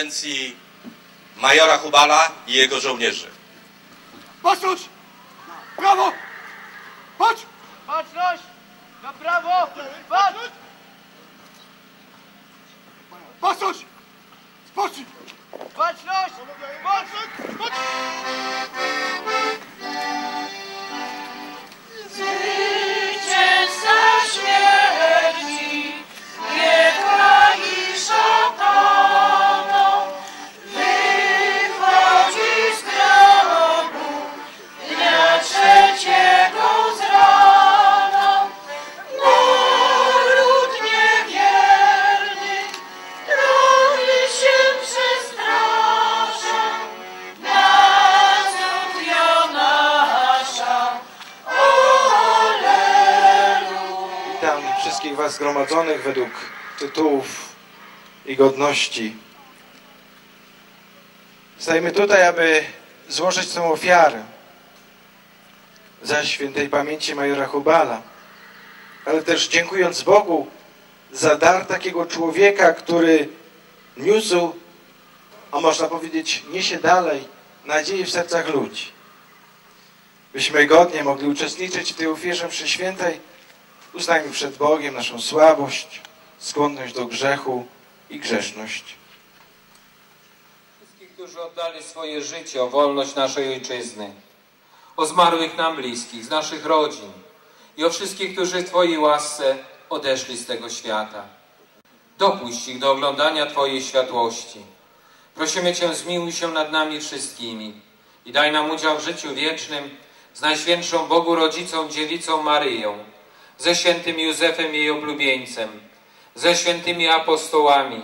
prezydencji majora Hubala i jego żołnierzy. Patrzeć! Prawo! Patrz! Baczność! Na prawo! Patrz! Patrzeć! Spocznij! Baczność! Baczność! Zgromadzonych według tytułów i godności. Stajemy tutaj, aby złożyć tę ofiarę za świętej pamięci majora Hubala, ale też dziękując Bogu za dar takiego człowieka, który niósł, a można powiedzieć, niesie dalej nadzieję w sercach ludzi. Byśmy godnie mogli uczestniczyć w tej ofierze mszy świętej, Uznajmy przed Bogiem naszą słabość, skłonność do grzechu i grzeszność. Wszystkich, którzy oddali swoje życie o wolność naszej ojczyzny, o zmarłych nam bliskich, z naszych rodzin i o wszystkich, którzy w Twojej łasce odeszli z tego świata. Dopuść ich do oglądania Twojej światłości. Prosimy Cię, zmiłuj się nad nami wszystkimi i daj nam udział w życiu wiecznym z Najświętszą Bogu Rodzicą Dziewicą Maryją, ze świętym Józefem jej oblubieńcem, ze świętymi apostołami,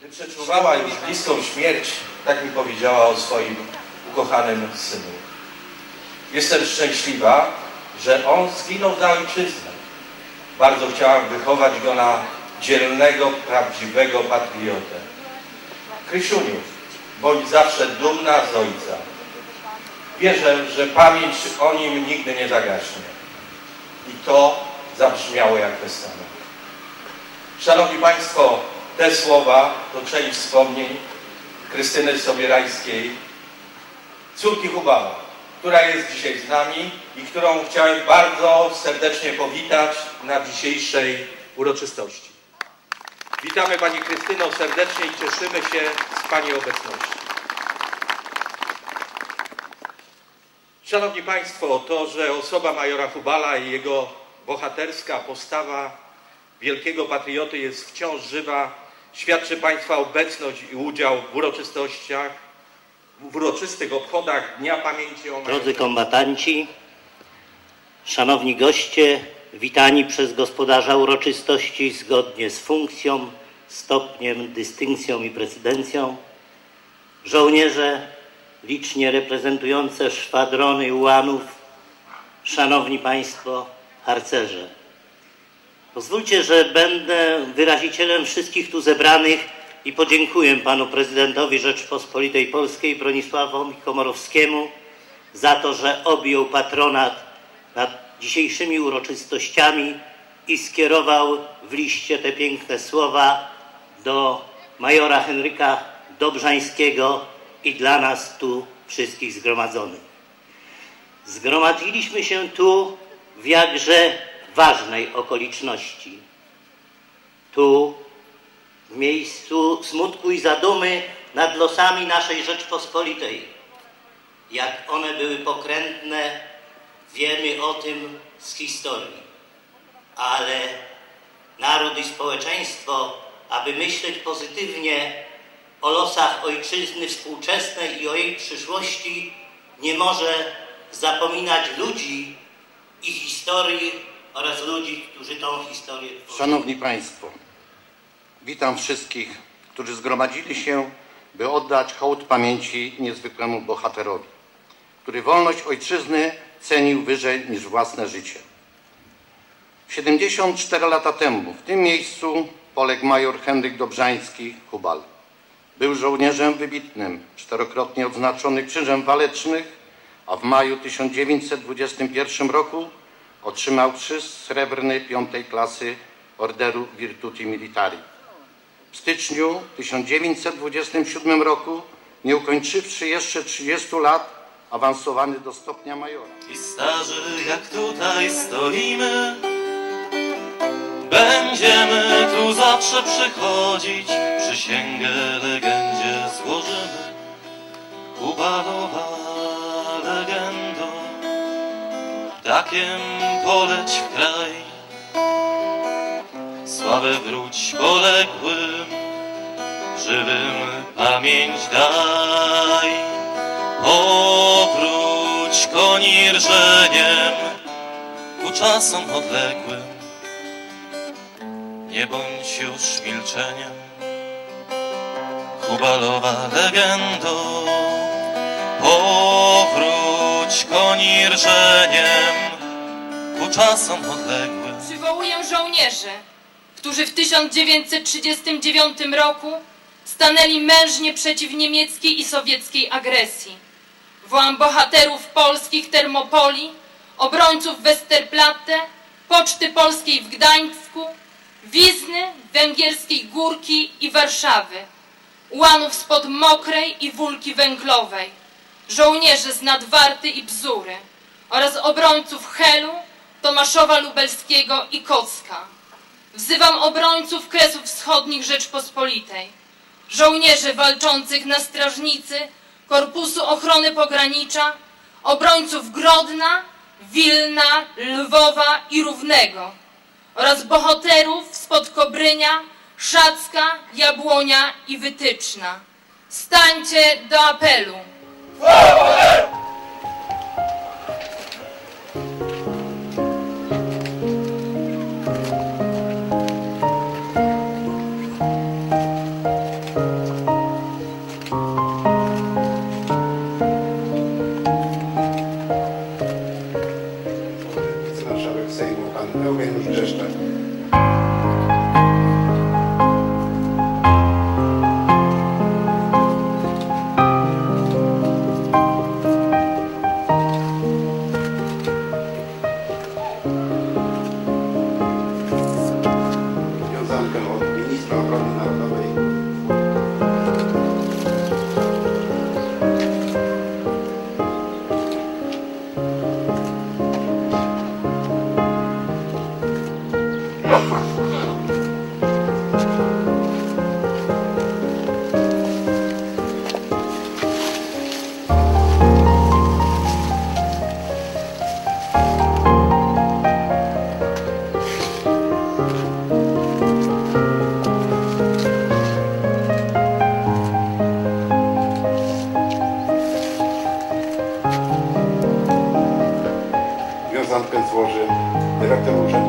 Gdy przeczuwała już bliską śmierć, tak mi powiedziała o swoim ukochanym synu. Jestem szczęśliwa, że on zginął za ojczyznę. Bardzo chciałam wychować go na dzielnego, prawdziwego patriotę. Krysiuniu, bądź zawsze dumna z ojca. Wierzę, że pamięć o nim nigdy nie zagaśnie. I to zabrzmiało jak testament. Szanowni Państwo, te słowa to część wspomnień Krystyny Sobierańskiej, córki Hubala, która jest dzisiaj z nami i którą chciałem bardzo serdecznie powitać na dzisiejszej uroczystości. Witamy Pani Krystyno serdecznie i cieszymy się z Pani obecności. Szanowni Państwo, to, że osoba majora Hubala i jego bohaterska postawa wielkiego patrioty jest wciąż żywa, świadczy Państwa obecność i udział w uroczystościach, w uroczystych obchodach Dnia Pamięci o Drodzy kombatanci, szanowni goście, witani przez gospodarza uroczystości zgodnie z funkcją, stopniem, dystynkcją i prezydencją, żołnierze licznie reprezentujące szwadrony ułanów, szanowni państwo, harcerze. Pozwólcie, że będę wyrazicielem wszystkich tu zebranych i podziękuję panu prezydentowi Rzeczypospolitej Polskiej Bronisławowi Komorowskiemu za to, że objął patronat nad dzisiejszymi uroczystościami i skierował w liście te piękne słowa do majora Henryka Dobrzańskiego i dla nas tu wszystkich zgromadzonych. Zgromadziliśmy się tu w jakże ważnej okoliczności. Tu, w miejscu smutku i zadumy nad losami naszej Rzeczpospolitej. Jak one były pokrętne, wiemy o tym z historii. Ale naród i społeczeństwo, aby myśleć pozytywnie o losach ojczyzny współczesnej i o jej przyszłości, nie może zapominać ludzi i historii oraz ludzi, którzy tą historię tworzyli. Szanowni Państwo, witam wszystkich, którzy zgromadzili się, by oddać hołd pamięci niezwykłemu bohaterowi, który wolność ojczyzny cenił wyżej niż własne życie. 74 lata temu w tym miejscu poległ major Henryk Dobrzański Hubal. Był żołnierzem wybitnym, czterokrotnie odznaczony Krzyżem Walecznych, a w maju 1921 roku otrzymał krzyż srebrny piątej klasy Orderu Virtuti Militari. w styczniu 1927 roku, nie ukończywszy jeszcze 30 lat, awansowany do stopnia majora. I starzy jak tutaj stoimy Będziemy tu zawsze przychodzić. Przysięgę legendzie złożymy. Kubalowa legendo. Takiem poleć w kraj. Sławę wróć poległym Żywym pamięć daj. Powróć koni rżeniem ku czasom odległym. Nie bądź już milczeniem, Hubalowa legendo. Powróć koni rżeniem ku czasom odległym. Przywołuję żołnierzy, którzy w 1939 roku stanęli mężnie przeciw niemieckiej i sowieckiej agresji. Wołam bohaterów polskich Termopoli, obrońców Westerplatte, Poczty Polskiej w Gdańsku, Wizny, Węgierskiej Górki i Warszawy, ułanów spod Mokrej i Wólki Węglowej, żołnierzy z Nadwarty i Bzury oraz obrońców Helu, Tomaszowa Lubelskiego i Kocka. Wzywam obrońców Kresów Wschodnich Rzeczpospolitej, żołnierzy walczących na strażnicy Korpusu Ochrony Pogranicza, obrońców Grodna, Wilna, Lwowa i Równego oraz bohaterów spod Kobrynia, Szacka, Jabłonia i Wytyczna. Stańcie do apelu. Wicemarszałek Sejmu, pan Eugeniusz Brzeszczak. tvořil, redaktor úřadu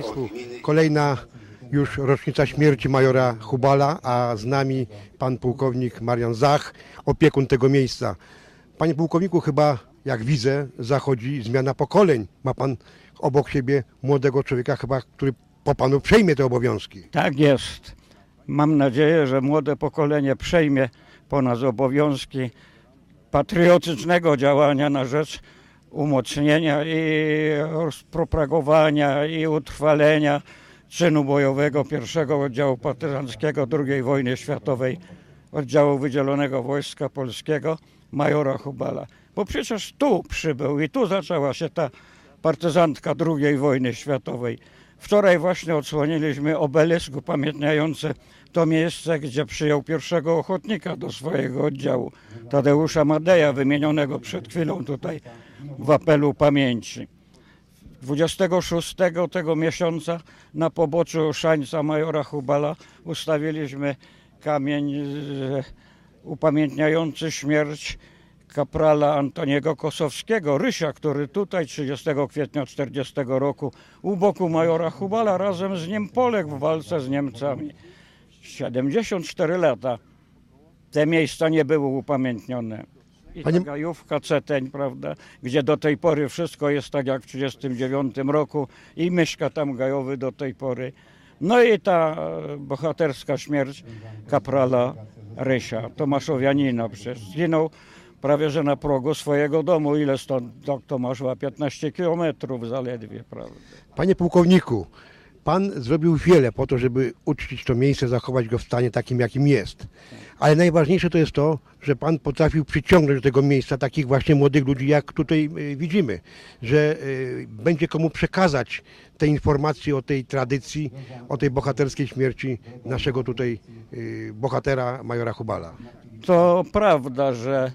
Państwu, kolejna już rocznica śmierci majora Hubala, a z nami pan pułkownik Marian Zach, opiekun tego miejsca. Panie pułkowniku, chyba jak widzę, zachodzi zmiana pokoleń. Ma pan obok siebie młodego człowieka, chyba, który po panu przejmie te obowiązki. Tak jest. Mam nadzieję, że młode pokolenie przejmie po nas obowiązki patriotycznego działania na rzecz umocnienia i rozpropagowania i utrwalenia czynu bojowego pierwszego oddziału partyzanckiego II wojny światowej oddziału wydzielonego Wojska Polskiego majora Hubala. Bo przecież tu przybył i tu zaczęła się ta partyzantka II wojny światowej. Wczoraj właśnie odsłoniliśmy obelisk upamiętniający to miejsce, gdzie przyjął pierwszego ochotnika do swojego oddziału, Tadeusza Madeja, wymienionego przed chwilą tutaj w apelu pamięci. 26 tego miesiąca na poboczu szańca majora Hubala ustawiliśmy kamień upamiętniający śmierć kaprala Antoniego Kosowskiego, Rysia, który tutaj 30 kwietnia 40 roku u boku majora Hubala razem z nim poległ w walce z Niemcami. 74 lata te miejsca nie były upamiętnione. I Panie- ta gajówka Ceteń, prawda, gdzie do tej pory wszystko jest tak jak w 1939 roku i mieszka tam gajowy do tej pory. No i ta e, bohaterska śmierć kaprala Rysia, Tomaszowianina przecież zginął prawie że na progu swojego domu. Ile stąd do Tomaszowa? 15 kilometrów zaledwie, prawda. Panie pułkowniku, pan zrobił wiele po to, żeby uczcić to miejsce, zachować go w stanie takim, jakim jest. Ale najważniejsze to jest to, że pan potrafił przyciągnąć do tego miejsca takich właśnie młodych ludzi, jak tutaj y, widzimy, że y, będzie komu przekazać te informacje o tej tradycji, o tej bohaterskiej śmierci naszego tutaj y, bohatera, majora Hubala. To prawda, że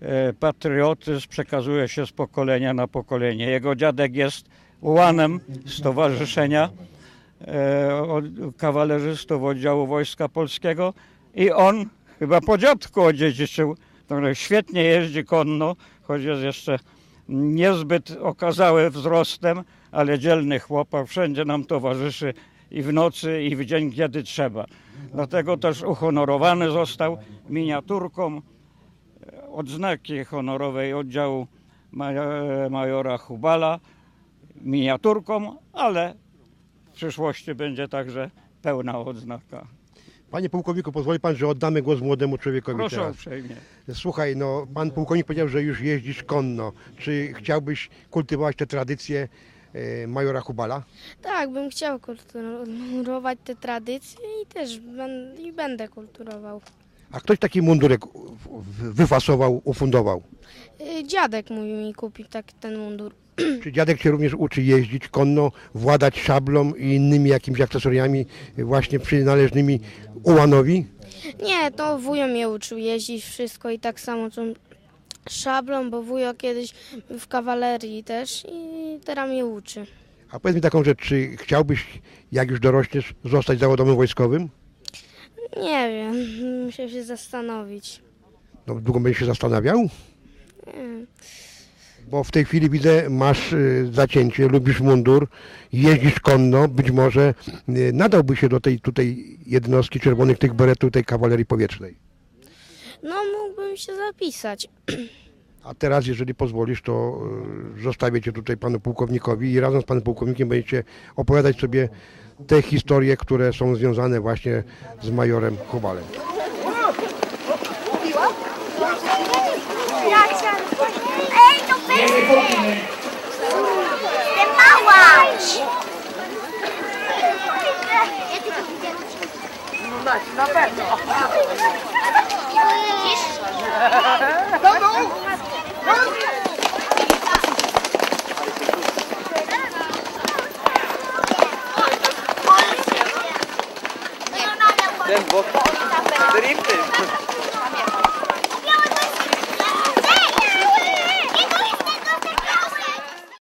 e, patriotyzm przekazuje się z pokolenia na pokolenie. Jego dziadek jest ułanem stowarzyszenia e, kawalerzystów oddziału Wojska Polskiego i on chyba po dziadku odziedziczył. Świetnie jeździ konno, choć jest jeszcze niezbyt okazały wzrostem, ale dzielny chłopak, wszędzie nam towarzyszy i w nocy, i w dzień, kiedy trzeba. Dlatego też uhonorowany został miniaturką e, odznaki honorowej oddziału majo- majora Hubala, miniaturką, ale w przyszłości będzie także pełna odznaka. Panie pułkowniku, pozwoli pan, że oddamy głos młodemu człowiekowi Proszę teraz. uprzejmie. Słuchaj, no pan pułkownik powiedział, że już jeździsz konno. Czy chciałbyś kultywować te tradycje e, majora Hubala? Tak, bym chciał kulturować te tradycje i też ben, i będę kulturował. A ktoś taki mundurek w- w- wyfasował, ufundował? Y, Dziadek mój mi kupił tak ten mundur. Czy dziadek cię również uczy jeździć konno, władać szablą i innymi jakimiś akcesoriami właśnie przynależnymi ułanowi? Nie, to wujo mnie uczył jeździć wszystko i tak samo co szablą, bo wujo kiedyś w kawalerii też i teraz mnie uczy. A powiedz mi taką rzecz, czy chciałbyś, jak już dorośniesz, zostać zawodowym wojskowym? Nie wiem, muszę się zastanowić. No, długo będziesz się zastanawiał? Nie. Bo w tej chwili widzę, masz y, zacięcie, lubisz mundur, jeździsz konno, być może y, nadałby się do tej tutaj jednostki czerwonych tych beretów, tej kawalerii powietrznej. No mógłbym się zapisać. A teraz, jeżeli pozwolisz, to y, zostawię Cię tutaj panu pułkownikowi i razem z panem pułkownikiem będziecie opowiadać sobie te historie, które są związane właśnie z majorem Kowalem. Ej, to weźmy! Jestem mała! Na pewno. Do dół! Ten bok. Drifty.